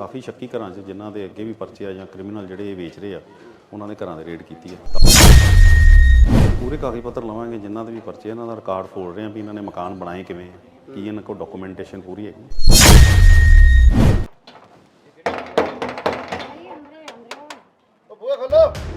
ਕਾਫੀ ਸ਼ੱਕੀ ਘਰਾਂ 'ਚ ਜਿਨ੍ਹਾਂ ਦੇ ਅੱਗੇ ਵੀ ਪਰਚੇ ਆ ਜਾਂ ਕ੍ਰਿਮੀਨਲ ਜਿਹੜੇ ਇਹ ਵੇਚ ਰਹੇ ਆ, ਉਹਨਾਂ ਦੇ ਘਰਾਂ ਦੇ ਰੇਡ ਕੀਤੀ ਹੈ ਪੂਰੇ ਕਾਗਜ਼ ਪੱਤਰ ਲਵਾਂਗੇ ਜਿਨ੍ਹਾਂ ਦੇ ਵੀ ਪਰਚੇ ਇਹਨਾਂ ਦਾ ਰਿਕਾਰਡ ਫੋੜ ਰਹੇ ਆ ਵੀ ਇਹਨਾਂ ਨੇ ਮਕਾਨ ਬਣਾਏ ਕਿਵੇਂ ਕੀ ਇਹਨਾਂ ਕੋਲ ਡਾਕੂਮੈਂਟੇਸ਼ਨ ਪੂਰੀ ਹੈਗੀ। ਉਹ ਬੂਹਾ ਖੋਲੋ।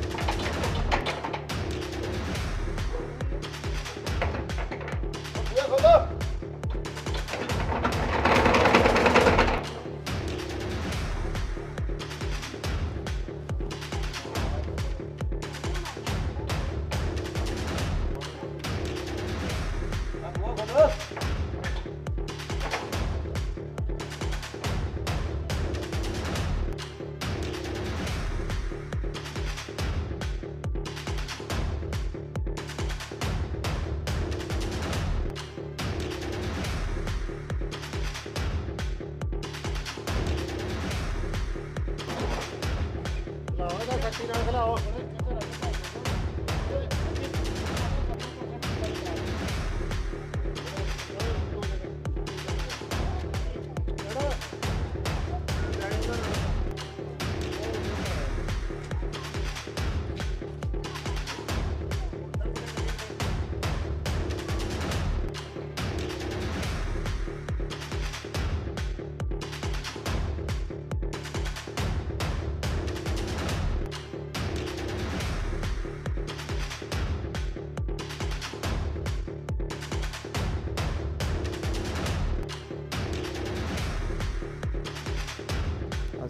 ਲਾਓ ਇਹਦਾ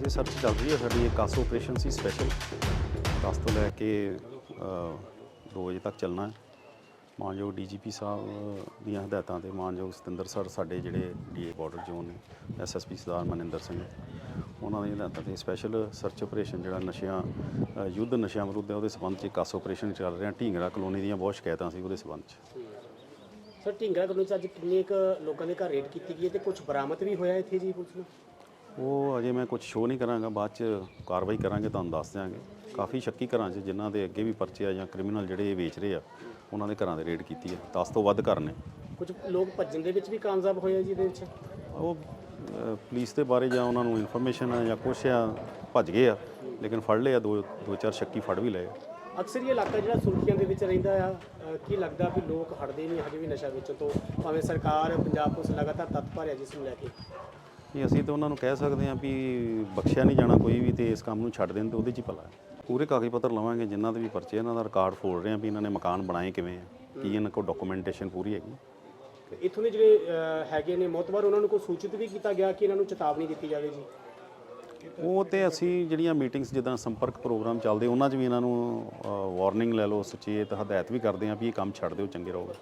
ਅਜੇ ਸਰਚ ਚੱਲ ਰਹੀ ਹੈ? ਸਾਡੀ ਇਹ ਕਾਸ ਆਪਰੇਸ਼ਨ ਸੀ ਸਪੈਸ਼ਲ 10 ਤੋਂ ਲੈ ਕੇ 2 ਵਜੇ ਤੱਕ ਚੱਲਣਾ ਹੈ। ਮਾਨਯੋਗ ਡੀਜੀਪੀ ਸਾਹਿਬ ਦੀਆਂ ਹਦਾਇਤਾਂ ਤੇ ਮਾਨਯੋਗ ਸਤਿੰਦਰ ਸਰ, ਸਾਡੇ ਜਿਹੜੇ ਡੀਏ ਬਾਰਡਰ ਜ਼ੋਨ ਨੇ ਐਸਐਸਪੀ ਸਰਦਾਰ ਮਨਿੰਦਰ ਸਿੰਘ। ਉਹਨਾਂ ਦੀਆਂ ਹਦਾਇਤਾਂ ਤੇ ਸਪੈਸ਼ਲ ਸਰਚ ਆਪਰੇਸ਼ਨ ਜਿਹੜਾ ਨਸ਼ਿਆਂ ਯੁੱਧ ਨਸ਼ਿਆਂ ਵਿਰੁੱਧ ਹੈ, ਉਹਦੇ ਸਬੰਧ 'ਚ ਕਾਸ ਆਪਰੇਸ਼ਨ ਚੱਲ ਰਿਹਾ। ਢੀਂਗਰਾ ਕਲੋਨੀ ਦੀਆਂ ਬਹੁਤ ਸ਼ਿਕਾਇਤਾਂ ਸੀ ਉਹਦੇ ਸਬੰਧ 'ਚ। ਸਰ, ਢਿੰਗਰਾ ਕਲੋਨੀ ਚ ਅੱਜ ਕਿੰਨੇ ਕੁ ਲੋਕਾਂ ਦੇ ਘਰ ਰੇਡ ਕੀਤੀ ਗਈ ਹੈ ਤੇ ਕੁਝ ਬਰਾਮਦ ਵੀ ਹੋਇਆ ਇੱਥੇ ਜੀ ਪੁਲਿਸ ਨੂੰ? ਉਹ ਅਜੇ ਮੈਂ ਕੁਝ ਸ਼ੋਅ ਨਹੀਂ ਕਰਾਂਗਾ ਬਾਅਦ ਚ ਕਾਰਵਾਈ ਕਰਾਂਗੇ ਤੁਹਾਨੂੰ ਦੱਸ ਦਿਆਂਗੇ। ਕਾਫੀ ਸ਼ੱਕੀ ਘਰਾਂ 'ਚ ਜਿਨ੍ਹਾਂ ਦੇ ਅੱਗੇ ਵੀ ਪਰਚੇ ਆ ਜਾਂ ਕ੍ਰਿਮੀਨਲ ਜਿਹੜੇ ਇਹ ਵੇਚ ਰਹੇ ਆ ਉਹਨਾਂ ਦੇ ਘਰਾਂ ਦੇ ਰੇਡ ਕੀਤੀ ਹੈ 10 ਤੋਂ ਵੱਧ ਘਰ ਨੇ। ਕੁਝ ਲੋਕ ਭੱਜਣ ਦੇ ਵਿੱਚ ਵੀ ਕਾਮਯਾਬ ਹੋਏ ਆ ਜੀ ਇਹਦੇ ਵਿੱਚ? ਉਹ ਅ, ਪੁਲਿਸ ਦੇ ਬਾਰੇ ਜਾਂ ਉਹਨਾਂ ਨੂੰ ਇਨਫੋਰਮੇਸ਼ਨ ਆ ਜਾਂ ਕੁਛ ਆ ਭੱਜ ਗਏ ਆ। ਲੇਕਿਨ ਫੜ ਲਏ ਆ ਦੋ ਦੋ ਚਾਰ ਸ਼ੱਕੀ ਫੜ ਵੀ ਲਏ ਆ। ਅਕਸਰ ਇਹ ਇਲਾਕਾ ਜਿਹੜਾ ਸੁਰਖੀਆਂ ਦੇ ਵਿੱਚ ਰਹਿੰਦਾ ਆ ਕੀ ਲੱਗਦਾ ਵੀ ਲੋਕ ਹਟਦੇ ਨਹੀਂ ਹਜੇ ਵੀ ਨਸ਼ਾ ਵੇਚਣ ਤੋਂ? ਭਾਵੇਂ ਸਰਕਾਰ ਪੰਜਾਬ ਪੁਲਿਸ ਲਗਾਤਾਰ ਤਤਪਰ ਹੈ ਜਿਸ ਨੂੰ ਲੈ ਕੇ। ਨਹੀਂ ਅਸੀਂ ਤਾਂ ਉਹਨਾਂ ਨੂੰ ਕਹਿ ਸਕਦੇ ਹਾਂ ਵੀ ਬਖਸ਼ਿਆ ਨਹੀਂ ਜਾਣਾ ਕੋਈ ਵੀ ਤੇ ਇਸ ਕੰਮ ਨੂੰ ਛੱਡ ਦੇਣ ਤੇ ਉਹਦੇ 'ਚ ਹੀ ਭਲਾ ਹੈ। ਪੂਰੇ ਕਾਗਜ਼ ਪੱਤਰ ਲਵਾਂਗੇ ਜਿਨ੍ਹਾਂ ਦੇ ਵੀ ਪਰਚੇ ਇਹਨਾਂ ਦਾ ਰਿਕਾਰਡ ਫੋੜ ਰਹੇ ਆ ਵੀ ਇਹਨਾਂ ਨੇ ਮਕਾਨ ਬਣਾਏ ਕਿਵੇਂ ਆ ਕੀ ਇਹਨਾਂ ਕੋਲ ਡਾਕੂਮੈਂਟੇਸ਼ਨ ਪੂਰੀ ਹੈਗੀ। ਇੱਥੋਂ ਦੇ ਜਿਹੜੇ ਅਹ ਹੈਗੇ ਨੇ ਮੋਤਬਰ ਉਹਨਾਂ ਨੂੰ ਕੋਈ ਸੂਚਿਤ ਵੀ ਕੀਤਾ ਗਿਆ ਕਿ ਇਹਨਾਂ ਨੂੰ ਚੇਤਾਵਨੀ ਦਿੱਤੀ ਜਾਵੇ ਜੀ? ਉਹ ਤੇ ਅਸੀਂ ਜਿਹੜੀਆਂ ਮੀਟਿੰਗਸ ਜਿੱਦਾਂ ਸੰਪਰਕ ਪ੍ਰੋਗਰਾਮ ਚੱਲਦੇ ਉਹਨਾਂ 'ਚ ਵੀ ਇਹਨਾਂ ਨੂੰ ਵਾਰਨਿੰਗ ਲੈ ਲਓ ਸੁਚੇਤ ਹਦਾਇਤ ਵੀ ਕਰਦੇ ਹਾਂ ਵੀ ਇਹ ਕੰਮ ਛੱਡ ਦਿਓ ਚੰਗੇ ਰਹੋਗੇ